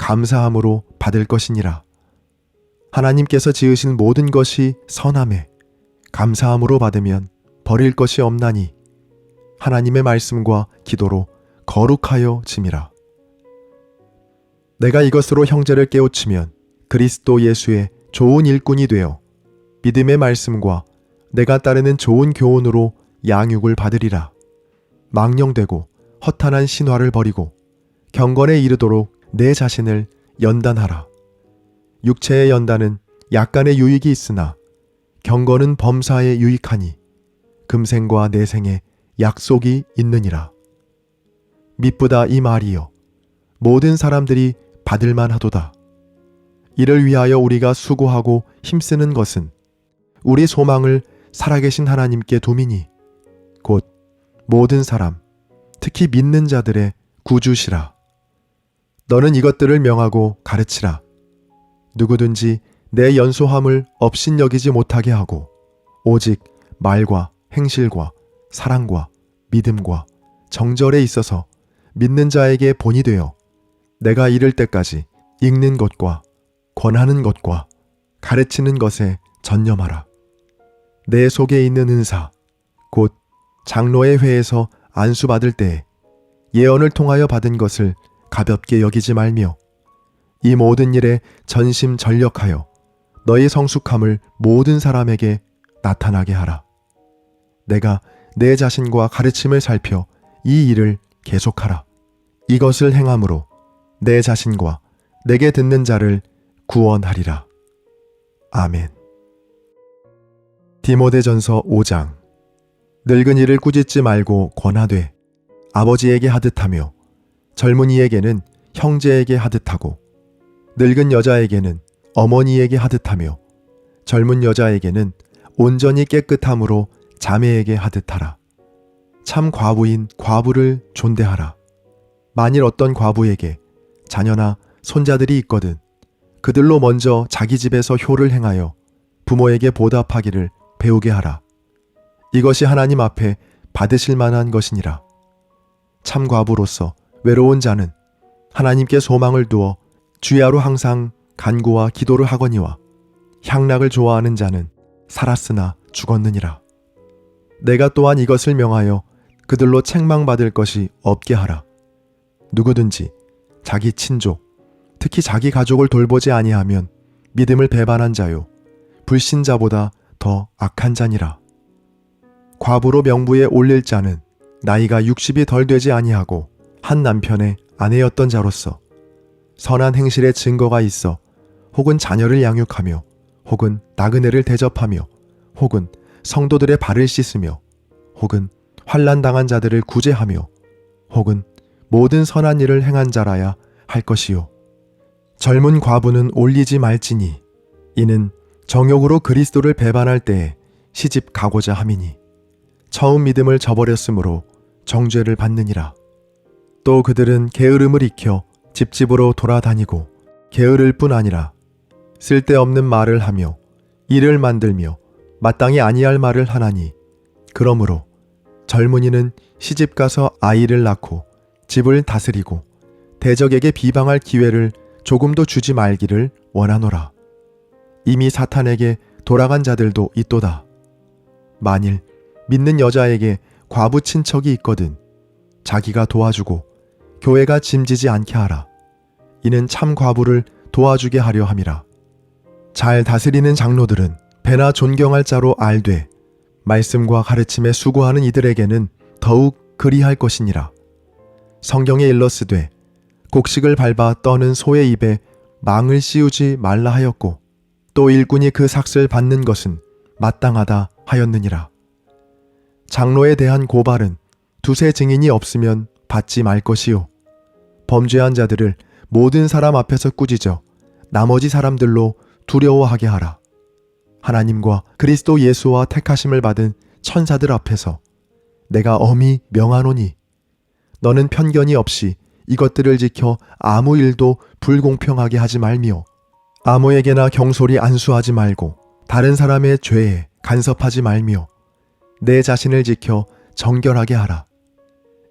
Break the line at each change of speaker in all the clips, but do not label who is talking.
감사함으로 받을 것이니라. 하나님께서 지으신 모든 것이 선함에 감사함으로 받으면 버릴 것이 없나니 하나님의 말씀과 기도로 거룩하여 짐이라. 내가 이것으로 형제를 깨우치면 그리스도 예수의 좋은 일꾼이 되어 믿음의 말씀과 내가 따르는 좋은 교훈으로 양육을 받으리라. 망령되고 허탄한 신화를 버리고 경건에 이르도록 내 자신을 연단하라. 육체의 연단은 약간의 유익이 있으나 경건은 범사에 유익하니 금생과 내생에 약속이 있느니라. 미쁘다 이 말이여. 모든 사람들이 받을만 하도다. 이를 위하여 우리가 수고하고 힘쓰는 것은 우리 소망을 살아계신 하나님께 두미니 곧 모든 사람, 특히 믿는 자들의 구주시라. 너는 이것들을 명하고 가르치라. 누구든지 내 연소함을 업신여기지 못하게 하고 오직 말과 행실과 사랑과 믿음과 정절에 있어서 믿는 자에게 본이 되어 내가 이를 때까지 읽는 것과 권하는 것과 가르치는 것에 전념하라. 내 속에 있는 은사, 곧 장로의 회에서 안수받을 때에 예언을 통하여 받은 것을 가볍게 여기지 말며 이 모든 일에 전심 전력하여 너의 성숙함을 모든 사람에게 나타나게 하라. 내가 내 자신과 가르침을 살펴 이 일을 계속하라. 이것을 행함으로 내 자신과 내게 듣는 자를 구원하리라. 아멘. 디모데전서 5장 늙은 이를 꾸짖지 말고 권하되 아버지에게 하듯하며 젊은이에게는 형제에게 하듯 하고 늙은 여자에게는 어머니에게 하듯 하며 젊은 여자에게는 온전히 깨끗함으로 자매에게 하듯 하라. 참 과부인 과부를 존대하라. 만일 어떤 과부에게 자녀나 손자들이 있거든 그들로 먼저 자기 집에서 효를 행하여 부모에게 보답하기를 배우게 하라. 이것이 하나님 앞에 받으실 만한 것이니라. 참 과부로서 외로운 자는 하나님께 소망을 두어 주야로 항상 간구와 기도를 하거니와 향락을 좋아하는 자는 살았으나 죽었느니라. 내가 또한 이것을 명하여 그들로 책망받을 것이 없게 하라. 누구든지 자기 친족, 특히 자기 가족을 돌보지 아니하면 믿음을 배반한 자요. 불신자보다 더 악한 자니라. 과부로 명부에 올릴 자는 나이가 60이 덜 되지 아니하고 한 남편의 아내였던 자로서 선한 행실의 증거가 있어 혹은 자녀를 양육하며 혹은 나그네를 대접하며 혹은 성도들의 발을 씻으며 혹은 환란 당한 자들을 구제하며 혹은 모든 선한 일을 행한 자라야 할 것이요 젊은 과부는 올리지 말지니 이는 정욕으로 그리스도를 배반할 때에 시집 가고자 함이니 처음 믿음을 저버렸으므로 정죄를 받느니라. 또 그들은 게으름을 익혀 집집으로 돌아다니고 게으를 뿐 아니라 쓸데없는 말을 하며 일을 만들며 마땅히 아니할 말을 하나니 그러므로 젊은이는 시집 가서 아이를 낳고 집을 다스리고 대적에게 비방할 기회를 조금도 주지 말기를 원하노라. 이미 사탄에게 돌아간 자들도 있도다. 만일 믿는 여자에게 과부 친척이 있거든 자기가 도와주고 교회가 짐지지 않게 하라. 이는 참 과부를 도와주게 하려 함이라. 잘 다스리는 장로들은 배나 존경할 자로 알되 말씀과 가르침에 수고하는 이들에게는 더욱 그리할 것이니라. 성경에 일러스되 곡식을 밟아 떠는 소의 입에 망을 씌우지 말라 하였고 또 일꾼이 그 삭슬 받는 것은 마땅하다 하였느니라. 장로에 대한 고발은 두세 증인이 없으면 받지 말 것이요. 범죄한 자들을 모든 사람 앞에서 꾸짖어 나머지 사람들로 두려워하게 하라. 하나님과 그리스도 예수와 택하심을 받은 천사들 앞에서 내가 엄히 명하노니 너는 편견이 없이 이것들을 지켜 아무 일도 불공평하게 하지 말며 아무에게나 경솔히 안수하지 말고 다른 사람의 죄에 간섭하지 말며 내 자신을 지켜 정결하게 하라.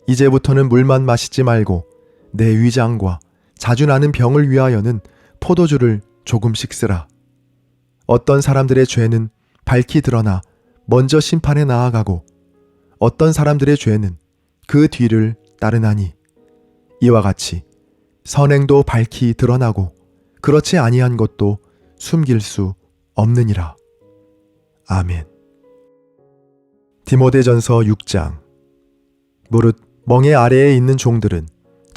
이제부터는 물만 마시지 말고 내 위장과 자주 나는 병을 위하여는 포도주를 조금씩 쓰라. 어떤 사람들의 죄는 밝히 드러나 먼저 심판에 나아가고 어떤 사람들의 죄는 그 뒤를 따르나니 이와 같이 선행도 밝히 드러나고 그렇지 아니한 것도 숨길 수 없느니라. 아멘. 디모데전서 6장 무릇 멍에 아래에 있는 종들은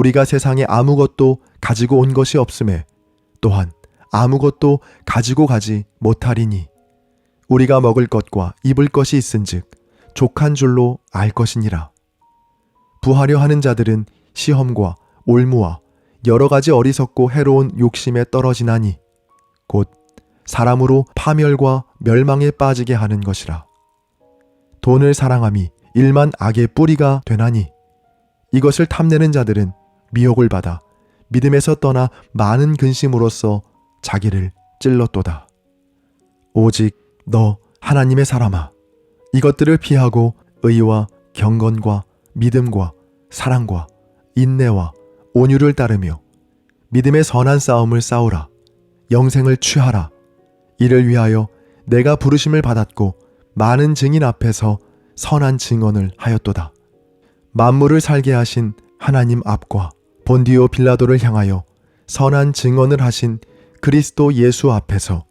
우리가 세상에 아무것도 가지고 온 것이 없음에 또한 아무것도 가지고 가지 못하리니 우리가 먹을 것과 입을 것이 있은즉 족한 줄로 알 것이니라. 부하려 하는 자들은 시험과 올무와 여러 가지 어리석고 해로운 욕심에 떨어지나니 곧 사람으로 파멸과 멸망에 빠지게 하는 것이라. 돈을 사랑함이 일만 악의 뿌리가 되나니 이것을 탐내는 자들은 미혹을 받아 믿음에서 떠나 많은 근심으로써 자기를 찔렀도다. 오직 너 하나님의 사람아 이것들을 피하고 의와 경건과 믿음과 사랑과 인내와 온유를 따르며 믿음의 선한 싸움을 싸우라. 영생을 취하라. 이를 위하여 내가 부르심을 받았고 많은 증인 앞에서 선한 증언을 하였도다. 만물을 살게 하신 하나님 앞과 본디오 빌라도를 향하여 선한 증언을 하신 그리스도 예수 앞에서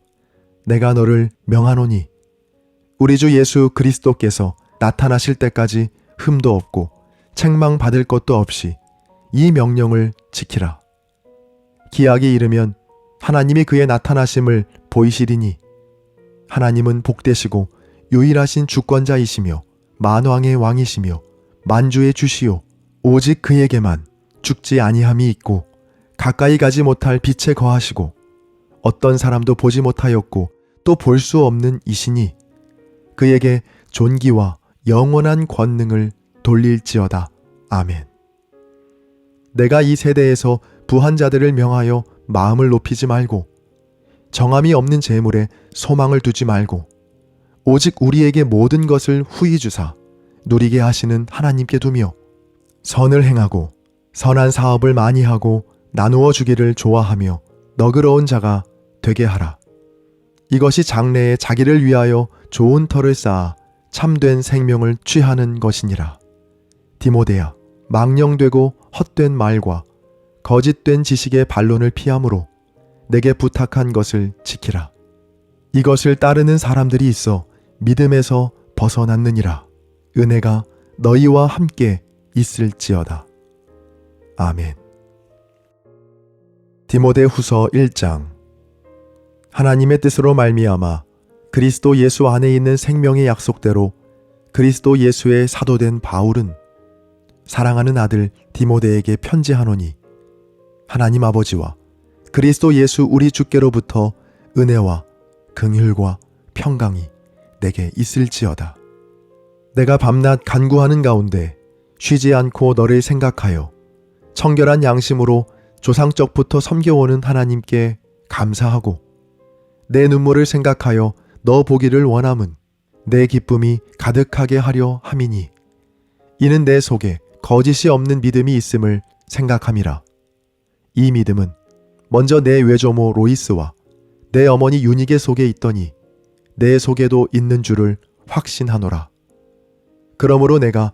내가 너를 명하노니 우리 주 예수 그리스도께서 나타나실 때까지 흠도 없고 책망 받을 것도 없이 이 명령을 지키라. 기약이 이르면 하나님이 그의 나타나심을 보이시리니 하나님은 복되시고 유일하신 주권자이시며 만왕의 왕이시며 만주의 주시오 오직 그에게만 죽지 아니함이 있고 가까이 가지 못할 빛에 거하시고 어떤 사람도 보지 못하였고 또 볼 수 없는 이시니 그에게 존귀와 영원한 권능을 돌릴지어다. 아멘. 내가 이 세대에서 부한 자들을 명하여 마음을 높이지 말고 정함이 없는 재물에 소망을 두지 말고 오직 우리에게 모든 것을 후히 주사 누리게 하시는 하나님께 두며 선을 행하고 선한 사업을 많이 하고 나누어 주기를 좋아하며 너그러운 자가 되게 하라. 이것이 장래에 자기를 위하여 좋은 터를 쌓아 참된 생명을 취하는 것이니라. 디모데야, 망령되고 헛된 말과 거짓된 지식의 반론을 피함으로 내게 부탁한 것을 지키라. 이것을 따르는 사람들이 있어 믿음에서 벗어났느니라. 은혜가 너희와 함께 있을지어다. 아멘. 디모데 후서 1장 하나님의 뜻으로 말미암아 그리스도 예수 안에 있는 생명의 약속대로 그리스도 예수의 사도된 바울은 사랑하는 아들 디모데에게 편지하노니 하나님 아버지와 그리스도 예수 우리 주께로부터 은혜와 긍휼과 평강이 내게 있을지어다. 내가 밤낮 간구하는 가운데 쉬지 않고 너를 생각하여 청결한 양심으로 조상적부터 섬겨오는 하나님께 감사하고 내 눈물을 생각하여 너 보기를 원함은 내 기쁨이 가득하게 하려 함이니 이는 내 속에 거짓이 없는 믿음이 있음을 생각함이라. 이 믿음은 먼저 내 외조모 로이스와 내 어머니 유니게 속에 있더니 내 속에도 있는 줄을 확신하노라. 그러므로 내가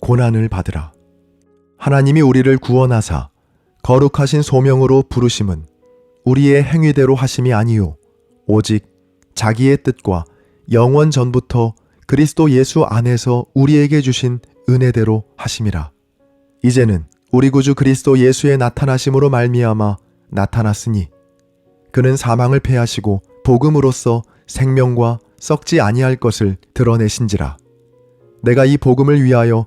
고난을 받으라. 하나님이 우리를 구원하사 거룩하신 소명으로 부르심은 우리의 행위대로 하심이 아니요 오직 자기의 뜻과 영원 전부터 그리스도 예수 안에서 우리에게 주신 은혜대로 하심이라. 이제는 우리 구주 그리스도 예수의 나타나심으로 말미암아 나타났으니 그는 사망을 패하시고 복음으로써 생명과 썩지 아니할 것을 드러내신지라. 내가 이 복음을 위하여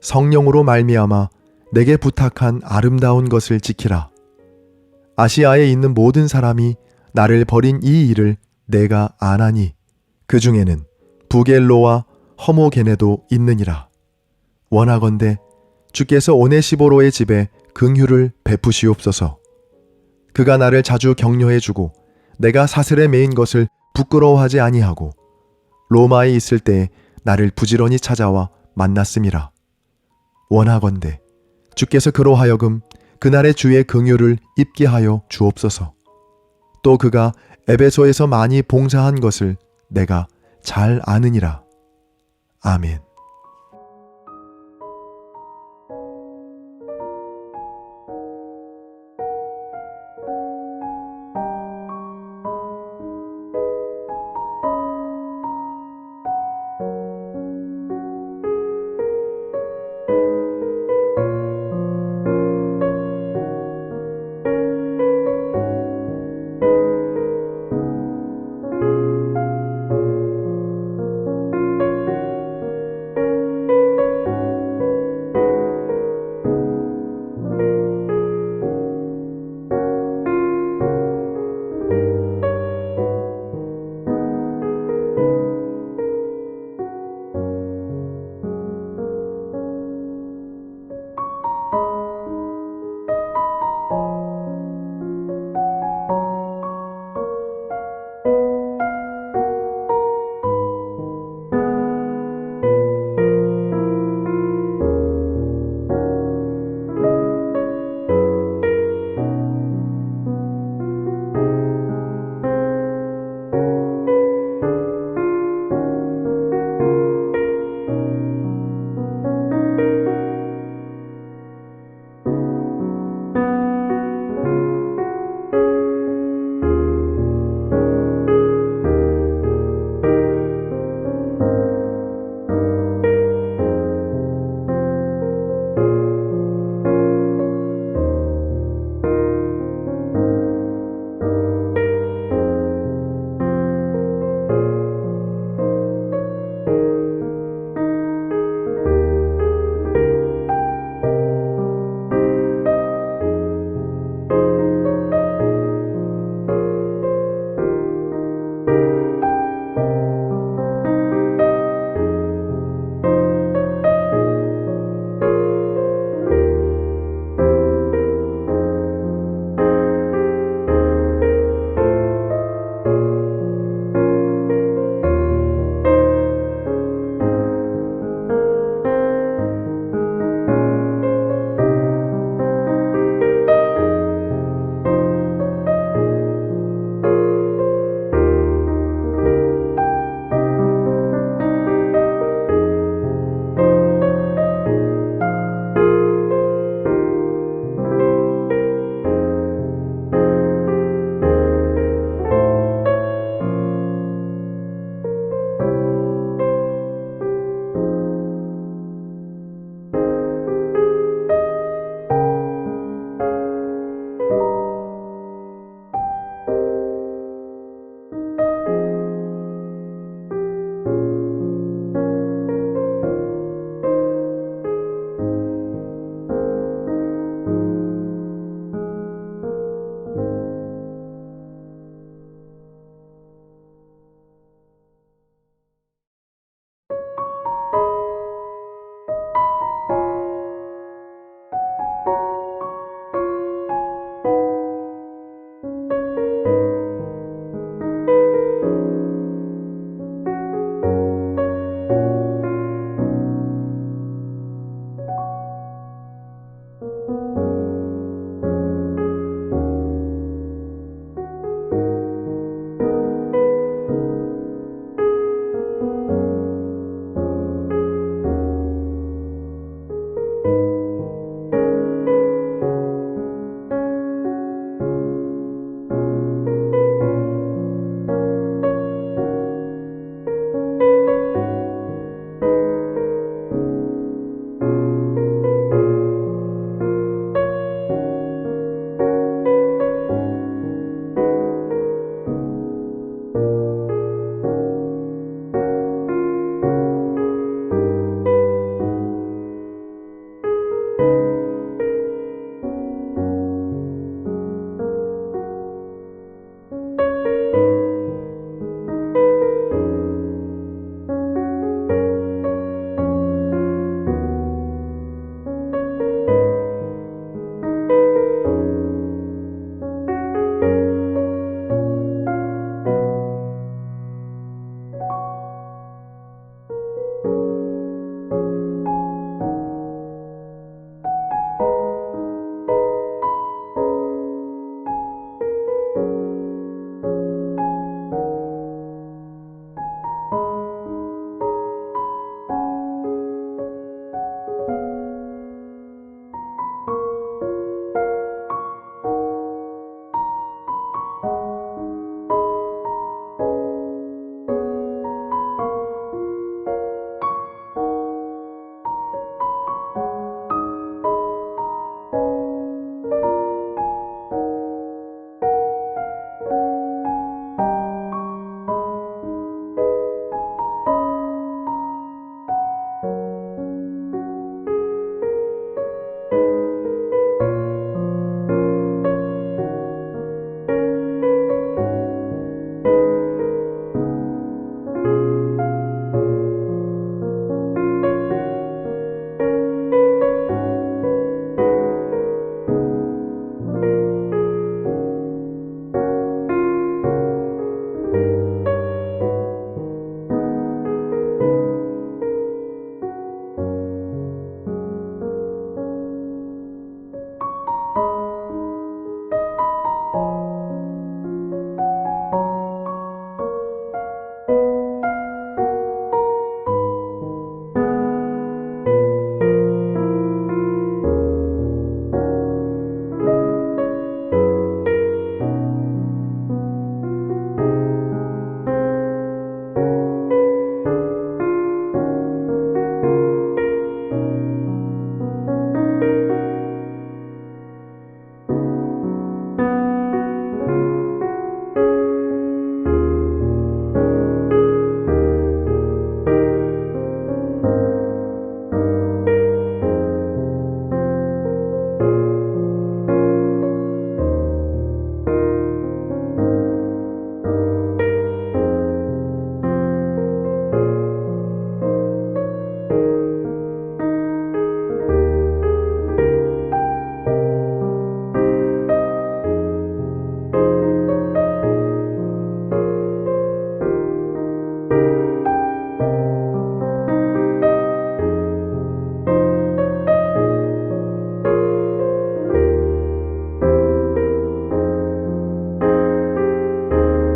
성령으로 말미암아 내게 부탁한 아름다운 것을 지키라. 아시아에 있는 모든 사람이 나를 버린 이 일을 내가 아나니 그 중에는 부겔로와 허모게네도 있느니라. 원하건대 주께서 오네시보로의 집에 긍휼을 베푸시옵소서. 그가 나를 자주 격려해 주고 내가 사슬에 매인 것을 부끄러워하지 아니하고 로마에 있을 때 나를 부지런히 찾아와 만났음이라. 원하건대 주께서 그로 하여금 그날의 주의 긍휼을 입게 하여 주옵소서. 또 그가 에베소에서 많이 봉사한 것을 내가 잘 아느니라. 아멘.